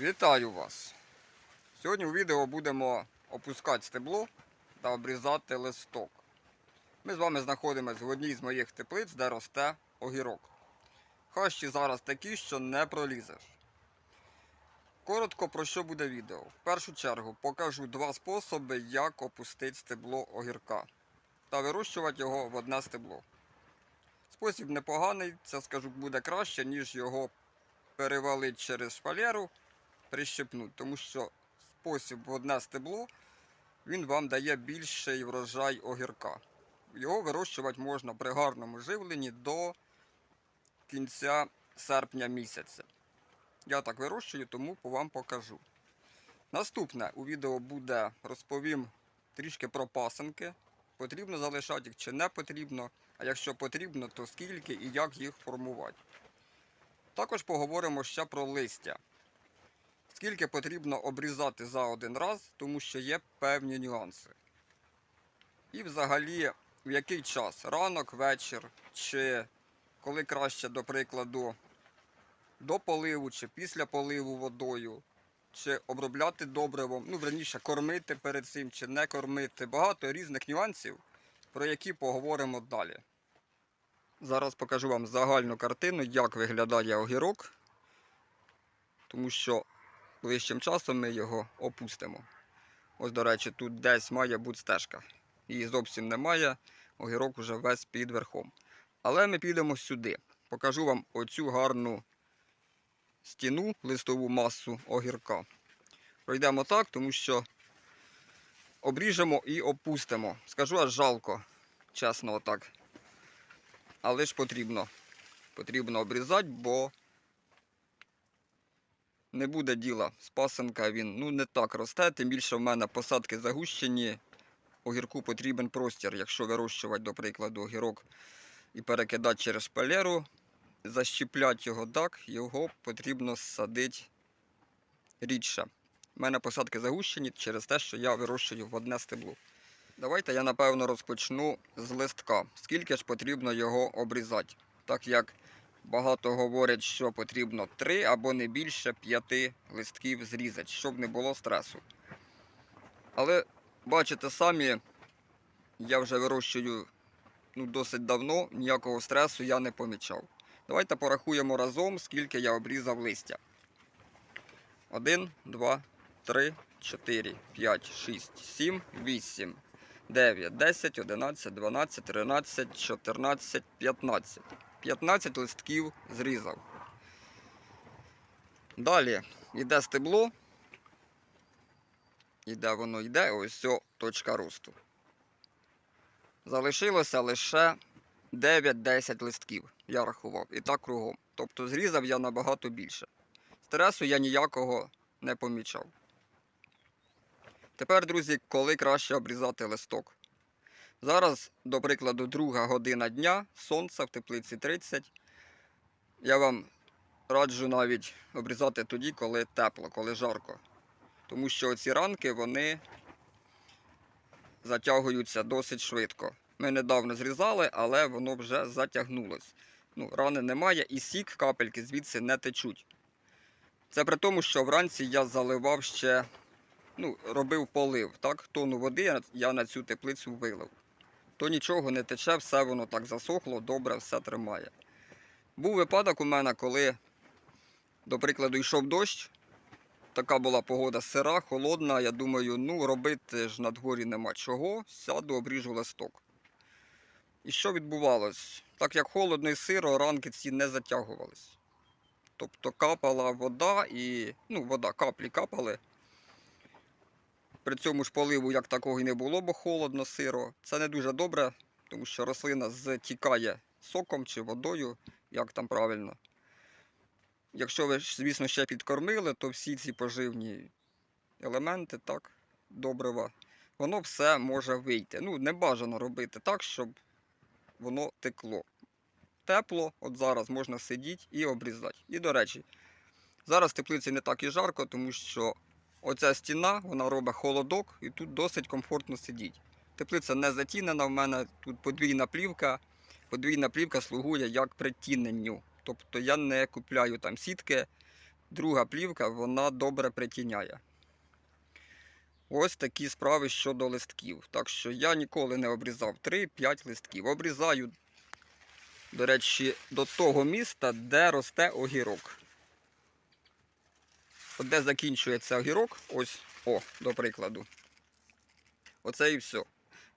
Вітаю вас! Сьогодні у відео будемо опускати стебло та обрізати листок. Ми з вами знаходимося в одній з моїх теплиць, де росте огірок. Хащі зараз такі, що не пролізеш. Коротко про що буде відео. В першу чергу покажу два способи, як опустити стебло огірка та вирощувати його в одне стебло. Спосіб непоганий, це скажу буде краще, ніж його перевалити через шпалеру прищепнуть, тому що спосіб одне стебло він вам дає більший врожай огірка. Його вирощувати можна при гарному живленні до кінця серпня місяця. Я так вирощую, тому вам покажу. Наступне у відео буде розповім трішки про пасенки. Потрібно залишати їх чи не потрібно, а якщо потрібно, то скільки і як їх формувати. Також поговоримо ще про листя. Скільки потрібно обрізати за один раз, тому що є певні нюанси. І взагалі, в який час? Ранок, вечір, чи коли краще, до прикладу, до поливу, чи після поливу водою, чи обробляти добривом, ну, верніше, кормити перед цим, чи не кормити. Багато різних нюансів, про які поговоримо далі. Зараз покажу вам загальну картину, як виглядає огірок, тому що ближчим часом ми його опустимо. Ось, до речі, тут десь має бути стежка. Її зовсім немає, огірок уже весь під верхом. Але ми підемо сюди. Покажу вам оцю гарну стіну, листову масу огірка. Пройдемо так, тому що обріжемо і опустимо. Скажу аж жалко, чесно, отак. Але ж потрібно. Потрібно обрізати, бо не буде діла. З пасенка він ну, не так росте, тим більше в мене посадки загущені. Огірку потрібен простір, якщо вирощувати, до прикладу, огірок і перекидати через шпалеру, защіпляти його так, його потрібно садити рідше. У мене посадки загущені через те, що я вирощую в одне стебло. Давайте я напевно розпочну з листка. Скільки ж потрібно його обрізати? Так як багато говорять, що потрібно 3 або не більше 5 листків зрізати, щоб не було стресу. Але бачите самі, я вже вирощую ну, досить давно, ніякого стресу я не помічав. Давайте порахуємо разом, скільки я обрізав листя. 1, 2, 3, 4, 5, 6, 7, 8, 9, 10, 11, 12, 13, 14, 15. 15 листків зрізав. Далі йде стебло. Іде воно йде, ось о, точка росту. Залишилося лише 9-10 листків, я рахував. І так кругом. Тобто зрізав я набагато більше. Стресу я ніякого не помічав. Тепер, друзі, коли краще обрізати листок. Зараз, до прикладу, друга година дня, сонце в теплиці 30. Я вам раджу навіть обрізати тоді, коли тепло, коли жарко. Тому що ці ранки вони затягуються досить швидко. Ми недавно зрізали, але воно вже затягнулось. Ну, рани немає і сік, капельки звідси не течуть. Це при тому, що вранці я заливав ще, ну, робив полив. Так, тонну води я на цю теплицю вилив. То нічого не тече, все воно так засохло, добре, все тримає. Був випадок у мене, коли, до прикладу, йшов дощ. Така була погода сира, холодна. Я думаю, ну робити ж на дворі нема чого, сяду, обріжу листок. І що відбувалось? Так як холодно і сиро, ранки ці не затягувались. Тобто капала вода і. ну, вода, каплі капали. При цьому ж поливу як такого і не було, бо холодно, сиро. Це не дуже добре, тому що рослина зтікає соком чи водою, як там правильно. Якщо ви, звісно, ще підкормили, то всі ці поживні елементи, так, добрива, воно все може вийти. Ну, не бажано робити так, щоб воно текло. Тепло, от зараз можна сидіти і обрізати. І до речі, зараз в теплиці не так і жарко, тому що оця стіна вона робить холодок і тут досить комфортно сидіти. Теплиця не затінена, в мене тут подвійна плівка. Подвійна плівка слугує як притіненню. Тобто я не купляю там сітки, друга плівка, вона добре притіняє. Ось такі справи щодо листків. Так що я ніколи не обрізав 3-5 листків. Обрізаю, до речі, до того міста, де росте огірок. От де закінчується огірок, ось, о, до прикладу. Оце і все.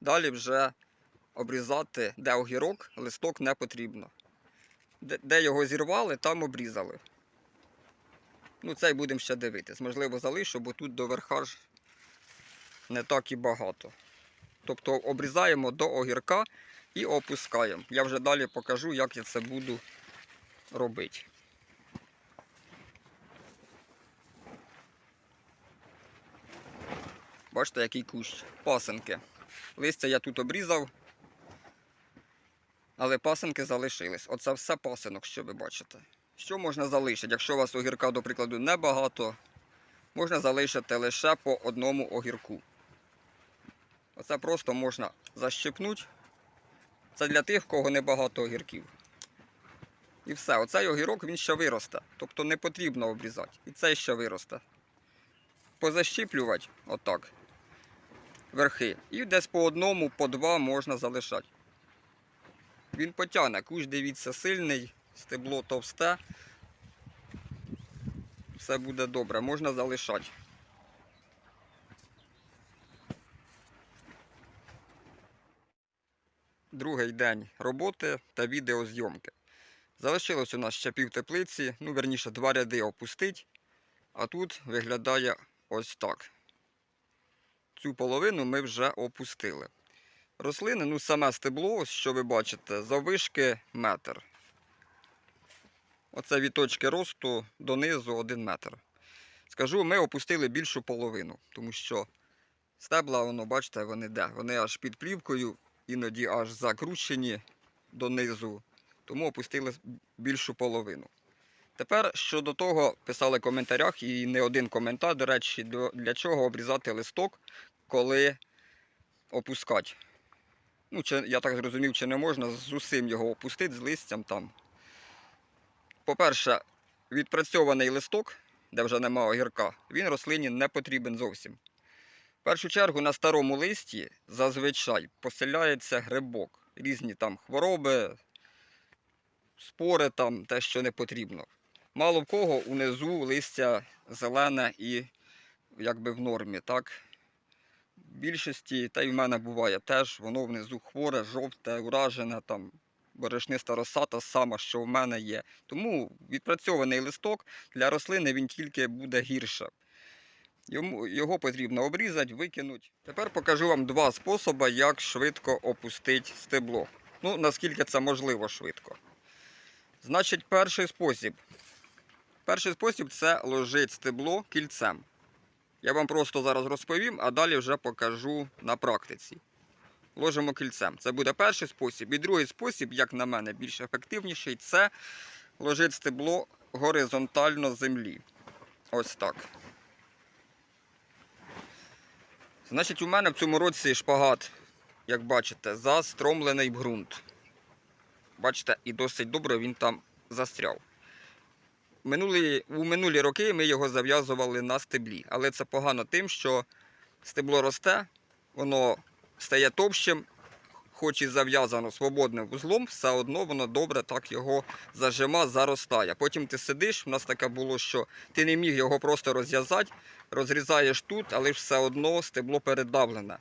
Далі вже обрізати, де огірок, листок не потрібно. Де, його зірвали, там обрізали. Ну, цей будемо ще дивитись. Можливо, залишу, бо тут до верха ж не так і багато. Тобто обрізаємо до огірка і опускаємо. Я вже далі покажу, як я це буду робити. Бачите, який кущ. Пасенки. Листя я тут обрізав, але пасенки залишились. Оце все пасинок, що ви бачите. Що можна залишити? Якщо у вас огірка, до прикладу, небагато, можна залишити лише по одному огірку. Оце просто можна защипнути. Це для тих, в кого небагато огірків. І все, оцей огірок він ще виросте. Тобто не потрібно обрізати. І цей ще виросте. Позащіплювати отак. Верхи. І десь по одному, по два можна залишати. Він потягне. Кущ, дивіться, сильний, стебло товсте. Все буде добре, можна залишати. Другий день роботи та відеозйомки. Залишилось у нас ще пів теплиці, ну верніше два ряди опустить, а тут виглядає ось так. Цю половину ми вже опустили. Рослини, ну саме стебло, що ви бачите, заввишки метр. Оце від точки росту донизу 1 метр. Скажу, ми опустили більшу половину, тому що стебла, воно, бачите, вони де? Вони аж під плівкою, іноді аж закручені донизу, тому опустили більшу половину. Тепер щодо того писали в коментарях, і не один коментар, до речі, для чого обрізати листок, коли опускати. Ну, чи, я так зрозумів, чи не можна з усім його опустити, з листям там. По-перше, відпрацьований листок, де вже немає огірка, він рослині не потрібен зовсім. В першу чергу на старому листі зазвичай поселяється грибок. Різні там хвороби, спори, там, те, що не потрібно. Мало в кого унизу листя зелене і якби в нормі. так? Більшості, та й в мене буває теж, воно внизу хворе, жовте, уражене, там, борошниста роса та сама, що в мене є. Тому відпрацьований листок для рослини він тільки буде гірше. Йому, його потрібно обрізати, викинути. Тепер покажу вам два способи, як швидко опустити стебло. Ну, наскільки це можливо швидко. Значить, перший спосіб. Перший спосіб це ложити стебло кільцем. Я вам просто зараз розповім, а далі вже покажу на практиці. Ложимо кільцем. Це буде перший спосіб. І другий спосіб, як на мене, більш ефективніший, це ложити стебло горизонтально землі. Ось так. Значить, у мене в цьому році шпагат, як бачите, застромлений в ґрунт. Бачите, і досить добре він там застряв. Минулі, у минулі роки ми його зав'язували на стеблі, але це погано тим, що стебло росте, воно стає товщим, хоч і зав'язано свободним вузлом, все одно воно добре так його зажима, заростає. Потім ти сидиш, у нас таке було, що ти не міг його просто розв'язати, розрізаєш тут, але все одно стебло передавлене.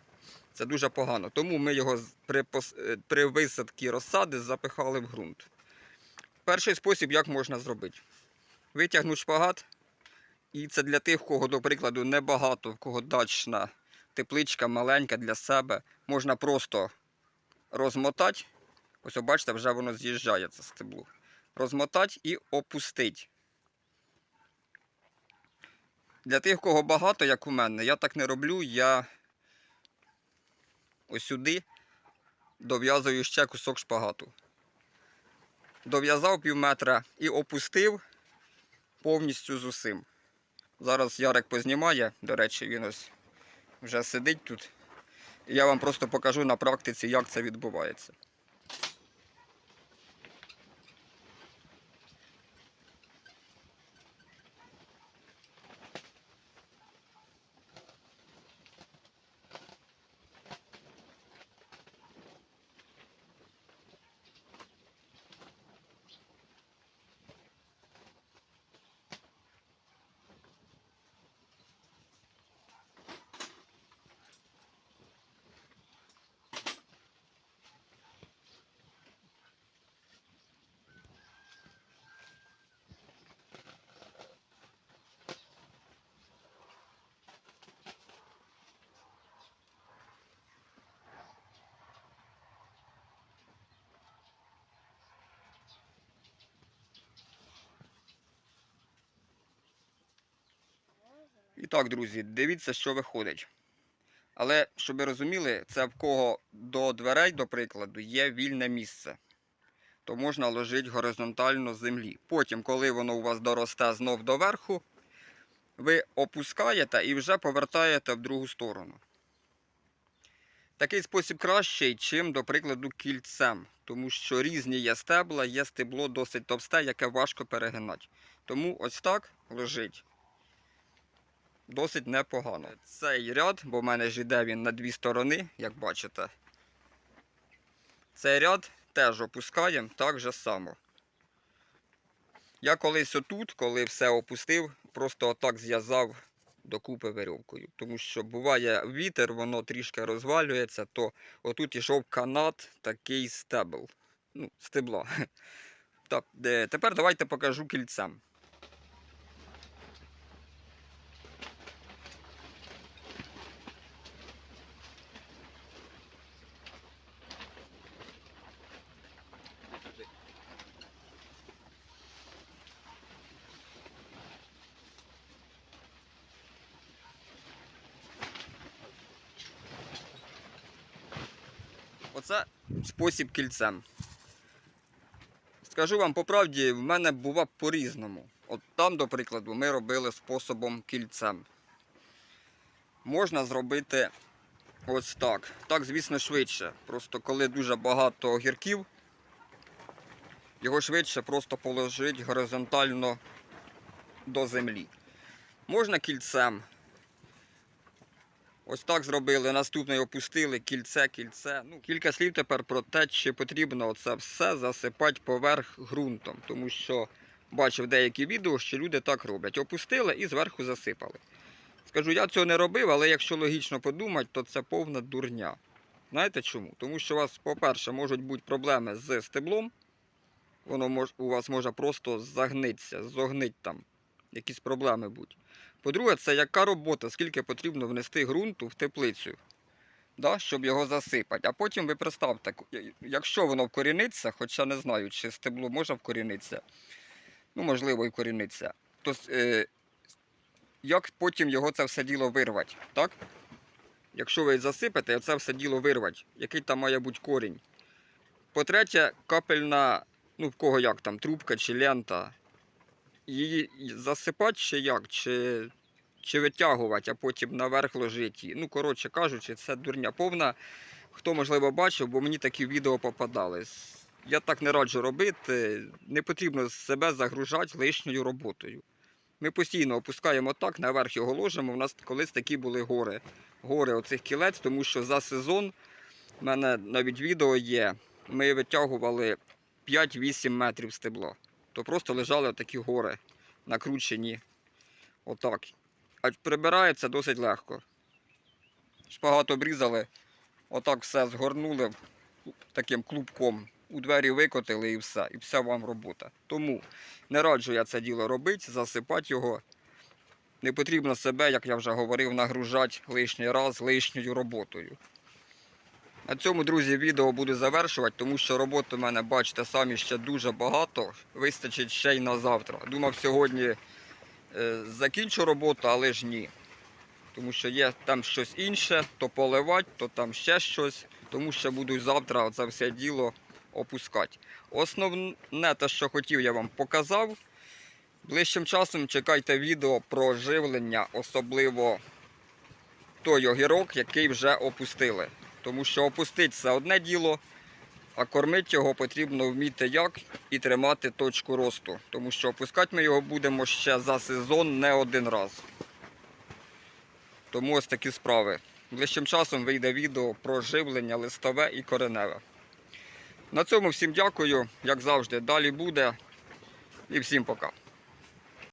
Це дуже погано. Тому ми його при, е, при висадці розсади запихали в ґрунт. Перший спосіб, як можна зробити. Витягнути шпагат. І це для тих, кого, до прикладу, небагато, в кого дачна тепличка маленька для себе. Можна просто розмотати. Ось, бачите, вже воно з'їжджає це стебло. Розмотати і опустити. Для тих, кого багато, як у мене, я так не роблю. Я ось сюди дов'язую ще кусок шпагату. Дов'язав пів метра і опустив повністю з усім. Зараз Ярик познімає, до речі, він ось вже сидить тут. Я вам просто покажу на практиці, як це відбувається. І так, друзі, дивіться, що виходить. Але, щоб ви розуміли, це в кого до дверей, до прикладу, є вільне місце. То можна ложити горизонтально з землі. Потім, коли воно у вас доросте знов до верху, ви опускаєте і вже повертаєте в другу сторону. Такий спосіб кращий, чим, до прикладу, кільцем. Тому що різні є стебла, є стебло досить товсте, яке важко перегинати. Тому ось так лежить. Досить непогано. Цей ряд, бо в мене ж іде він на дві сторони, як бачите. Цей ряд теж опускаємо так же само. Я колись отут, коли все опустив, просто отак зв'язав докупи веревкою. Тому що буває вітер, воно трішки розвалюється, то отут ішов канат, такий стебл. Ну, стебла. Тепер давайте покажу кільцем. Оце спосіб кільцем. Скажу вам по правді, в мене бува по-різному. От там, до прикладу, ми робили способом кільцем. Можна зробити ось так. Так, звісно, швидше. Просто коли дуже багато огірків, його швидше просто положити горизонтально до землі. Можна кільцем. Ось так зробили. Наступний опустили кільце, кільце. Ну, кілька слів тепер про те, чи потрібно це все засипати поверх ґрунтом. Тому що бачив деякі відео, що люди так роблять. Опустили і зверху засипали. Скажу, я цього не робив, але якщо логічно подумати, то це повна дурня. Знаєте чому? Тому що у вас, по-перше, можуть бути проблеми з стеблом. Воно мож, у вас може просто загнитися, зогнить там. Якісь проблеми будуть. По-друге, це яка робота, скільки потрібно внести ґрунту в теплицю, да, щоб його засипати. А потім ви представте, якщо воно вкоріниться, хоча не знаю, чи стебло може вкорінитися, ну, можливо, і вкоріниться, то е, як потім його це все діло вирвати, так? Якщо ви засипете, це все діло вирвати, який там має бути корінь. По-третє, капельна, ну в кого як там, трубка чи лента, її засипати чи як, чи, чи витягувати, а потім наверх ложити. Ну, коротше кажучи, це дурня повна. Хто, можливо, бачив, бо мені такі відео попадались. Я так не раджу робити. Не потрібно себе загружати лишньою роботою. Ми постійно опускаємо так, наверх його ложимо. У нас колись такі були гори. Гори оцих кілець, тому що за сезон в мене навіть відео є. Ми витягували 5-8 метрів стебла то просто лежали такі гори накручені. Отак. А прибирається досить легко. Шпагат обрізали, отак все згорнули таким клубком. У двері викотили і все. І вся вам робота. Тому не раджу я це діло робити, засипати його. Не потрібно себе, як я вже говорив, нагружати лишній раз лишньою роботою. На цьому, друзі, відео буду завершувати, тому що роботи в мене, бачите, самі ще дуже багато. Вистачить ще й на завтра. Думав, сьогодні е, закінчу роботу, але ж ні. Тому що є там щось інше, то поливати, то там ще щось. Тому що буду завтра це все діло опускати. Основне те, що хотів, я вам показав. Ближчим часом чекайте відео про живлення, особливо той огірок, який вже опустили. Тому що опустити це одне діло, а кормити його потрібно вміти як і тримати точку росту. Тому що опускати ми його будемо ще за сезон не один раз. Тому ось такі справи. Ближчим часом вийде відео про живлення листове і кореневе. На цьому всім дякую, як завжди, далі буде. І всім пока.